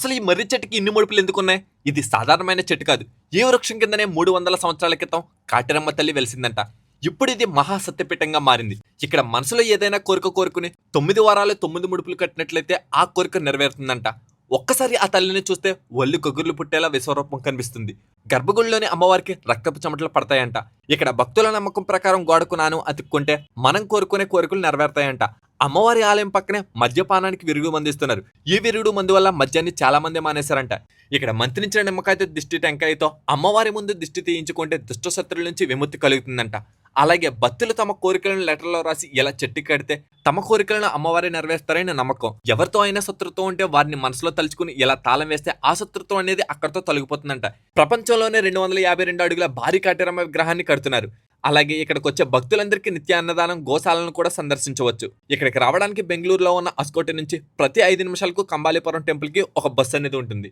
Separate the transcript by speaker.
Speaker 1: అసలు ఈ మర్రి చెట్టుకి ఇన్ని ముడుపులు ఎందుకున్నాయి? ఇది సాధారణమైన చెట్టు కాదు. ఈ వృక్షం కిందనే మూడు వందల సంవత్సరాల క్రితం కాటిరమ్మ తల్లి వెలిసిందంట. ఇప్పుడు ఇది మహాసత్యపీఠంగా మారింది. ఇక్కడ మనసులో ఏదైనా కోరిక కోరుకుని తొమ్మిది వారాలు తొమ్మిది ముడుపులు కట్టినట్లయితే ఆ కోరిక నెరవేరుతుందంట. ఒక్కసారి ఆ తల్లిని చూస్తే ఒళ్ళు గొగ్గుర్లు పుట్టేలా విశ్వరూపం కనిపిస్తుంది. గర్భగుడిలోని అమ్మవారికి రక్తపు చెమటలు పడతాయంట. ఇక్కడ భక్తుల నమ్మకం ప్రకారం గోడకు నాను అతుక్కుంటే మనం కోరుకునే కోరికలు నెరవేరుతాయంట. అమ్మవారి ఆలయం పక్కనే మద్యపానానికి విరుగు మందిస్తున్నారు. ఈ విరుగుడు మందు వల్ల మద్యాన్ని చాలా మంది మానేశారంట. ఇక్కడ మంత్రించిన నిమ్మకాయతో దిష్టి టెంకాయతో అమ్మవారి ముందు దిష్టి తీయించుకుంటే దుష్ట శత్రుల నుంచి విముక్తి కలుగుతుందంట. అలాగే భక్తులు తమ కోరికలను లెటర్లో రాసి ఇలా చెట్టు కడితే తమ కోరికలను అమ్మవారి నెరవేరుస్తారని నమ్మకం. ఎవరితో అయినా శత్రుత్వం ఉంటే వారిని మనసులో తలుచుకుని ఇలా తాళం వేస్తే ఆ శత్రుత్వం అనేది అక్కడితో తొలగిపోతుందంట. ప్రపంచంలోనే రెండు వందల యాభై రెండు అడుగుల భారీ కాటేరమ్మ విగ్రహాన్ని కడుతున్నారు. అలాగే ఇక్కడికి వచ్చే భక్తులందరికీ నిత్య అన్నదానం గోశాలను కూడా సందర్శించవచ్చు. ఇక్కడికి రావడానికి బెంగళూరులో ఉన్న అస్కోటి నుంచి ప్రతి ఐదు నిమిషాలకు కంబాలిపురం టెంపుల్కి ఒక బస్సు అనేది ఉంటుంది.